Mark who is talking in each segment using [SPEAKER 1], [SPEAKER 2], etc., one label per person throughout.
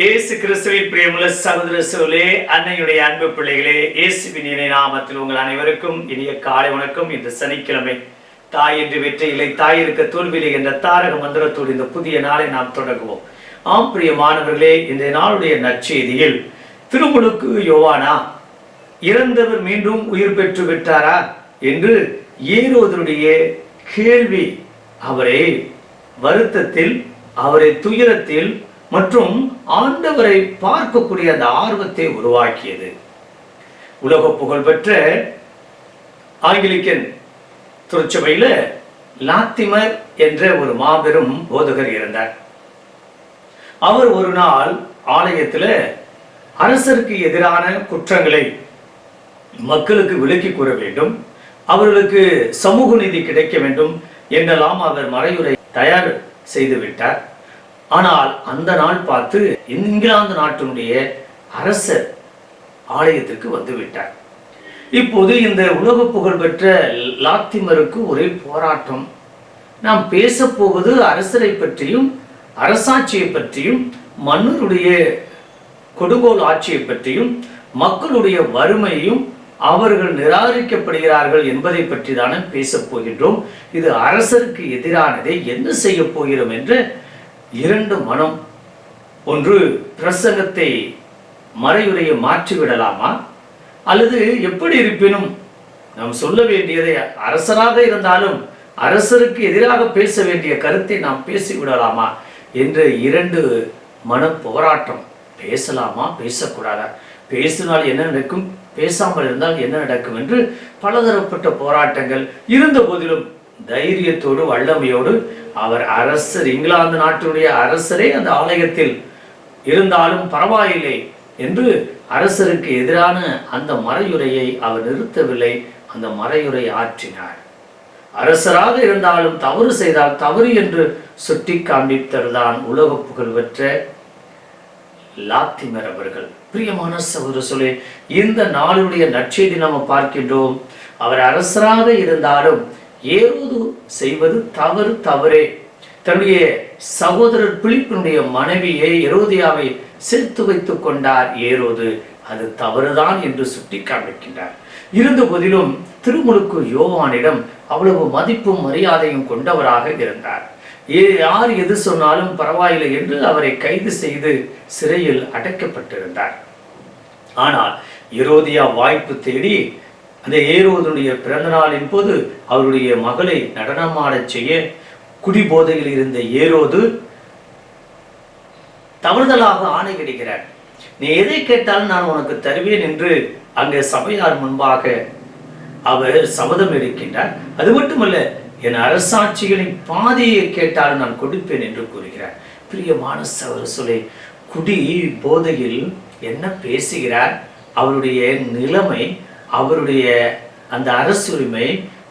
[SPEAKER 1] இயேசு கிறிஸ்துவின் பிரியமுள்ள சகோதர சோலே அன்னையுடைய அன்பு பிள்ளைகளே இயேசுவின் இணை நாமத்தில் உங்கள் அனைவருக்கும் இனிய காலை வணக்கம். இந்த சனிக்கிழமை தாய் என்று வெற்றியிலை தாய் இருக்க தோல்வியிலே என்ற தாரக மந்திரத்தோடு இந்த புதிய நாளை நாம் தொடங்குவோம். ஆம் பிரியமானவர்களே இந்த நாளுடைய நற்செய்தியில் திருமுழுக்கு யோவானா இறந்தவர் மீண்டும் உயிர் பெற்று விட்டாரா என்று ஏரோதனுடைய கேள்வி. அவரை வருத்தத்தில் அவரை துயரத்தில் மற்றும் ஆண்டவரை பார்க்கக்கூடிய அந்த ஆர்வத்தை உருவாக்கியது. உலக புகழ்பெற்ற ஆங்கிலிக்கன் திருச்சபையில் லாத்திமர் என்ற ஒரு மாபெரும் போதகர் இருந்தார். அவர் ஒரு நாள் ஆலயத்துல அரசருக்கு எதிரான குற்றங்களை மக்களுக்கு விளக்கி கூற வேண்டும் அவர்களுக்கு சமூக நீதி கிடைக்க வேண்டும் என்றெல்லாம் அவர் மறையுரை தயார் செய்துவிட்டார் ஆனால் அந்த நாள் பார்த்து இங்கிலாந்து நாட்டினுடைய அரசர் ஆலயத்திற்கு வந்து விட்டார் இப்போது இந்த உலக புகழ் பெற்ற லாத்திமருக்கு ஒரே போராட்டம். நாம் பேசப்போவது அரசரை பற்றியும் அரசாட்சியை பற்றியும் மன்னருடைய கொடுங்கோல் ஆட்சியை பற்றியும் மக்களுடைய வறுமையும் அவர்கள் நிராகரிக்கப்படுகிறார்கள் என்பதை பற்றி தானே பேசப் போகின்றோம். இது அரசருக்கு எதிரானதை என்ன செய்ய போகிறோம் என்று இரண்டு மனம். ஒன்று பிரசங்கத்தை மறையுறைய மாற்றிவிடலாமா? அல்லது எப்படி இருப்பினும் நாம் சொல்ல வேண்டியதை அரசராக இருந்தாலும் அரசருக்கு எதிராக பேச வேண்டிய கருத்தை நாம் பேசிவிடலாமா? என்ற இரண்டு மன போராட்டம். பேசலாமா? பேசக்கூடாதா? பேசினால் என்ன நடக்கும்? பேசாமல் இருந்தால் என்ன நடக்கும்? என்று பலதரப்பட்ட போராட்டங்கள் இருந்த போதிலும் தைரியத்தோடு வல்லமையோடு அவர் அரசர் இங்கிலாந்து நாட்டினுடைய அரசரே அந்த ஆலயத்தில் இருந்தாலும் பரவாயில்லை என்று அரசருக்கு எதிரான அந்த மறையுரையை அவர் நிறுத்தவில்லை. அந்த மறையுரை ஆற்றினார். அரசராக இருந்தாலும் தவறு செய்தால் தவறு என்று சுட்டி காண்பித்தர்தான் உலக புகழ்பெற்ற லாத்திமர் அவர்கள். பிரியமான சகோதர சொல்லி இந்த நாளுடைய நற்செய்தி நம்ம பார்க்கின்றோம். அவர் அரசராக இருந்தாலும் ஏரோது செய்வது தவறு தவறே. தன்னுடைய சகோதரர் பிலிப்பினுடைய மனைவியை எரோதியாவை சேர்த்து வைத்துக் கொண்டார். ஏரோது அது தவறுதான் என்று சுட்டி காண்பிக்கின்றார் இருந்த போதிலும் திருமுழுக்கு யோவானிடம் அவ்வளவு மதிப்பும் மரியாதையும் கொண்டவராக இருந்தார். ஏ யார் எது சொன்னாலும் பரவாயில்லை என்று அவரை கைது செய்து சிறையில் அடைக்கப்பட்டிருந்தார். ஆனால் இரோதியா வாய்ப்பு தேடி அந்த ஏரோதுடைய பிறந்த நாளின் போது அவருடைய மகளை நடனமாடச் செய்ய குடிபோதையில் இருந்த ஏரோது தவறுதலாக ஆணை கிடைக்கிறார் நீ எதை கேட்டாலும் நான் உனக்கு தருவேன் என்று அங்கே சபையார் முன்பாக அவர் சபதம் எடுக்கின்றார். அது மட்டுமல்ல என் அரசாட்சிகளின் பாதையை கேட்டாலும் நான் கொடுப்பேன் என்று கூறுகிறார். பிரியமான சவரசுலை குடி போதையில் என்ன பேசுகிறார்? அவருடைய நிலைமை அவருடைய அந்த அரசுரிமை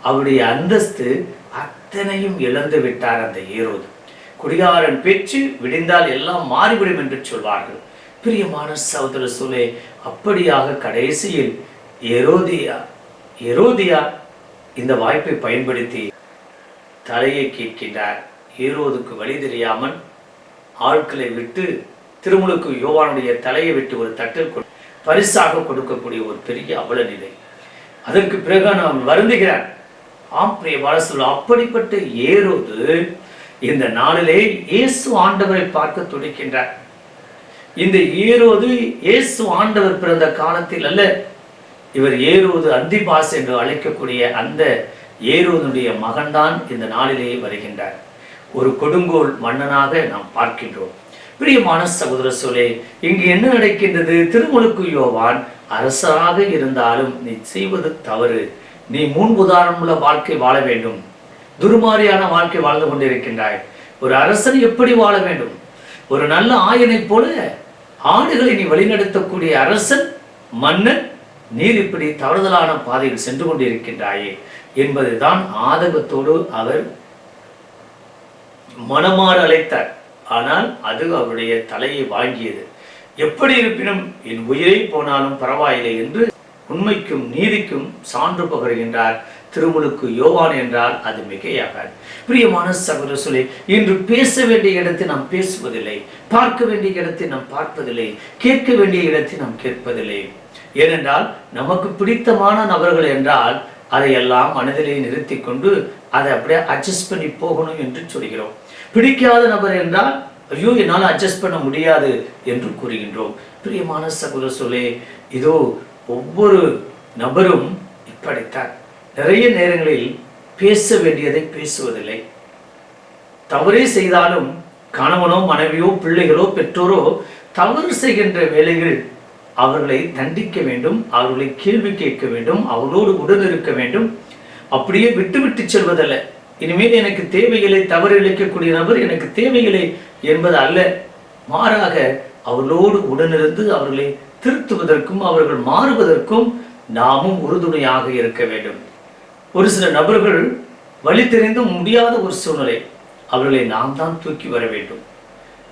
[SPEAKER 1] அவருடைய அந்தஸ்து அத்தனையும் இழந்து விட்டார் அந்த ஏரோது. குடிகாரன் பேச்சு விடிந்தால் எல்லாம் மாறிவிடும் என்று சொல்வார்கள். பிரியமான சகோதர சூழே அப்படியாக கடைசியில் எரோதியா எரோதியா இந்த வாய்ப்பை பயன்படுத்தி தலையை கேட்கின்றார். ஈரோதுக்கு வழி தெரியாமல் ஆட்களை விட்டு திருமுழுக்கு யோவானுடைய தலையை விட்டு ஒரு தட்டில் பரிசாக கொடுக்கக்கூடிய ஒரு பெரிய அவல நிலை அதற்கு பிறகு நான் வருந்துகிறார் ஆம் பிரிய வாரசுல அப்படிப்பட்ட ஏரோது இந்த நாளிலே இயேசு ஆண்டவரை பார்க்க துடிக்கின்றார். இந்த ஏரோது இயேசு ஆண்டவர் பிறந்த காலத்தில் அல்ல இவர் ஏரோது அந்திபாஸ் என்று அழைக்கக்கூடிய அந்த ஏரோதுடைய மகன்தான் இந்த நாளிலேயே வருகின்றார். ஒரு கொடுங்கோல் மன்னனாக நாம் பார்க்கின்றோம். பிரியமான சகோதர சொல்லே இங்கு என்ன நடக்கின்றது? திருமுழுக்கு யோவான் அரசராக இருந்தாலும் நீ செய்வது தவறு. நீ முன் உதாரணமுள்ள வாழ்க்கை வாழ வேண்டும். துருமாரியான வாழ்க்கை வாழ்ந்து கொண்டிருக்கின்றாய். ஒரு அரசன் எப்படி வாழ வேண்டும்? ஒரு நல்ல ஆயனைப் போல ஆடுகளை நீ வழிநடத்தக்கூடிய அரசன் மன்னன் நீர் இப்படி தவறுதலான பாதையில் சென்று கொண்டிருக்கின்றாயே என்பதுதான் ஆதகத்தோடு அவர் மனமாறு அழைத்தார். ஆனால் அது அவருடைய தலையை வாங்கியது. எப்படி இருப்பினும் என் உயிரை போனாலும் பரவாயில்லை என்று உண்மைக்கும் நீதிக்கும் சான்று பகருகின்றார். திருமுழுக்கு யோவான் என்றால் அது மிகையாகாது. பிரியமான சகோதர சொல்லி இன்று பேச வேண்டிய இடத்தை நாம் பேசுவதில்லை. பார்க்க வேண்டிய இடத்தை நாம் பார்ப்பதில்லை. கேட்க வேண்டிய இடத்தை நாம் கேட்பதில்லை. ஏனென்றால் நமக்கு பிடித்தமான நபர்கள் என்றால் அதையெல்லாம் மனதிலே நிறுத்தி கொண்டு அதை அப்படியே அட்ஜஸ்ட் பண்ணி போகணும் என்று சொல்கிறோம். பிடிக்காத நபர் என்றால் ஐயோ என்னால் அட்ஜஸ்ட் பண்ண முடியாது என்று கூறுகின்றோம். பிரியமான சகோதர சொல்லே இதோ ஒவ்வொரு நபரும் இப்படித்தான். நிறைய நேரங்களில் பேச வேண்டியதை பேசுவதில்லை. தவறே செய்தாலும் கணவனோ மனைவியோ பிள்ளைகளோ பெற்றோரோ தவறு செய்கின்ற வேலைகள் அவர்களை தண்டிக்க வேண்டும் அவர்களை கேள்வி கேட்க வேண்டும் அவர்களோடு உடனிருக்க வேண்டும். அப்படியே விட்டு விட்டு செல்வதல்ல. இனிமேல் எனக்கு தேவைகளை தவறு இழைக்கக்கூடிய நபர் எனக்கு தேவைகளை என்பது அல்ல. மாறாக அவர்களோடு உடனிருந்து அவர்களை திருத்துவதற்கும் அவர்கள் மாறுவதற்கும் நாமும் உறுதுணையாக இருக்க வேண்டும். ஒரு சில நபர்கள் வழி தெரிந்து முடியாத ஒரு சூழ்நிலை அவர்களை நாம் தான் தூக்கி வர வேண்டும்.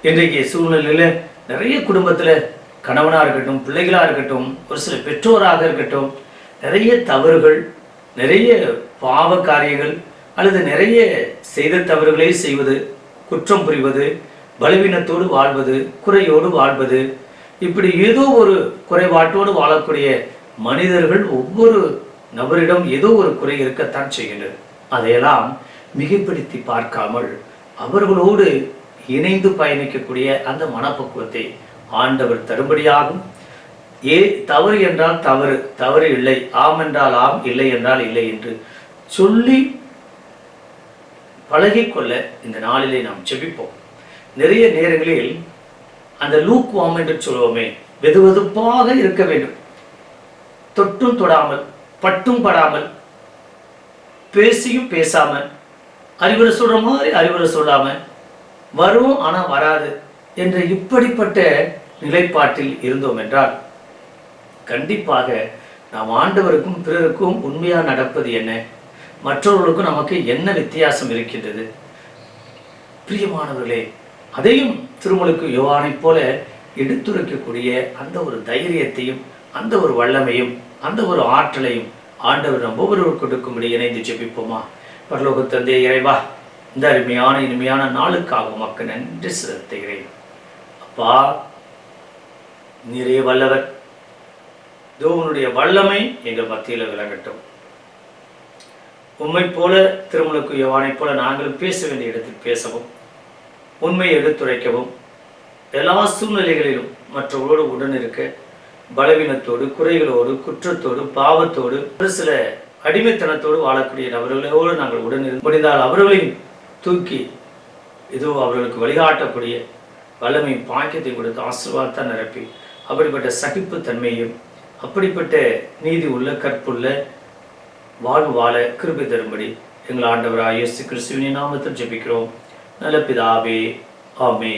[SPEAKER 1] இன்றைக்கு சூழ்நிலையில் நிறைய குடும்பத்தில் கணவனாக இருக்கட்டும் பிள்ளைகளாக இருக்கட்டும் ஒரு சில பெற்றோராக இருக்கட்டும் நிறைய தவறுகள் நிறைய பாவ காரியங்கள் அல்லது நிறைய செய்த தவறுகளை செய்வது குற்றம் புரிவது பலவீனத்தோடு வாழ்வது குறையோடு வாழ்வது இப்படி ஏதோ ஒரு குறைபாட்டோடு வாழக்கூடிய மனிதர்கள் ஒவ்வொரு நபரிடம் ஏதோ ஒரு குறை இருக்கத்தான் செய்கின்றது அதையெல்லாம் மிகைப்படுத்தி பார்க்காமல் அவர்களோடு இணைந்து பயணிக்கக்கூடிய அந்த மனப்பக்குவத்தை ஆண்டவர் தரும்படியாகும். ஏ தவறு என்றால் தவறு தவறு இல்லை ஆம் என்றால் ஆம் இல்லை என்றால் இல்லை என்று சொல்லி பழகிக்கொள்ள இந்த நாளிலே நாம் செபிப்போம் நிறைய நேரங்களில் அந்த லூக் வாம் என்று சொல்லுவோமே வெதுவெதுப்பாக இருக்க வேண்டும். தொட்டும் தொடாமல் பட்டும் படாமல் பேசியும் பேசாமல் அறிவுரை சொல்கிற மாதிரி அறிவுரை சொல்லாமல் வரும் ஆனால் வராது என்ற இப்படிப்பட்ட நிலைப்பாட்டில் இருந்தோம் என்றால் கண்டிப்பாக நாம் ஆண்டவருக்கும் பிறருக்கும் உண்மையாக நடப்பது என்ன? மற்றவர்களுக்கும் நமக்கு என்ன வித்தியாசம் இருக்கின்றது? பிரியமானவர்களே அதையும் திருமலுக்கு யோவானைப் போல எடுத்துரைக்கக்கூடிய அந்த ஒரு தைரியத்தையும் அந்த ஒரு வல்லமையும் அந்த ஒரு ஆற்றலையும் ஆண்டவர் நம்ம ஒவ்வொருவர் கொடுக்கும்படி இணைந்து ஜெபிப்போமா? பரலோக தந்தை இறைவா இந்த அருமையான இனிமையான நாளுக்காக உமக்கு நன்றி செலுத்துகிறேன். அப்பா நிறைய வல்லவர். தேவனுடைய வல்லமை எங்கள் மத்தியில் விளங்கட்டும். உண்மை போல திருமுழுக்கு யோவானைப் போல நாங்களும் பேச வேண்டிய இடத்தில் பேசவும் உண்மையை எடுத்துரைக்கவும் எல்லா சூழ்நிலைகளிலும் மற்றவர்களோடு உடன் இருக்க பலவீனத்தோடு குறைகளோடு குற்றத்தோடு பாவத்தோடு ஒரு சில அடிமைத்தனத்தோடு வாழக்கூடிய நபர்களோடு நாங்கள் உடன் இருந்து முடிந்தால் அவர்களையும் தூக்கி இதோ அவர்களுக்கு வழிகாட்டக்கூடிய வல்லமை பாக்கியத்தை கொடுத்து ஆசீர்வாதத்தை நிரப்பி அப்படிப்பட்ட சகிப்பு தன்மையும் அப்படிப்பட்ட நீதி உள்ள கற்புள்ள வாழ்வு வாழ கிருபை தரும்படி எங்கள் ஆண்டவராக இயேசு கிறிஸ்துவின் நாமத்தில் ஜெபிக்கிறோம். நல்ல பிதாவே ஆமே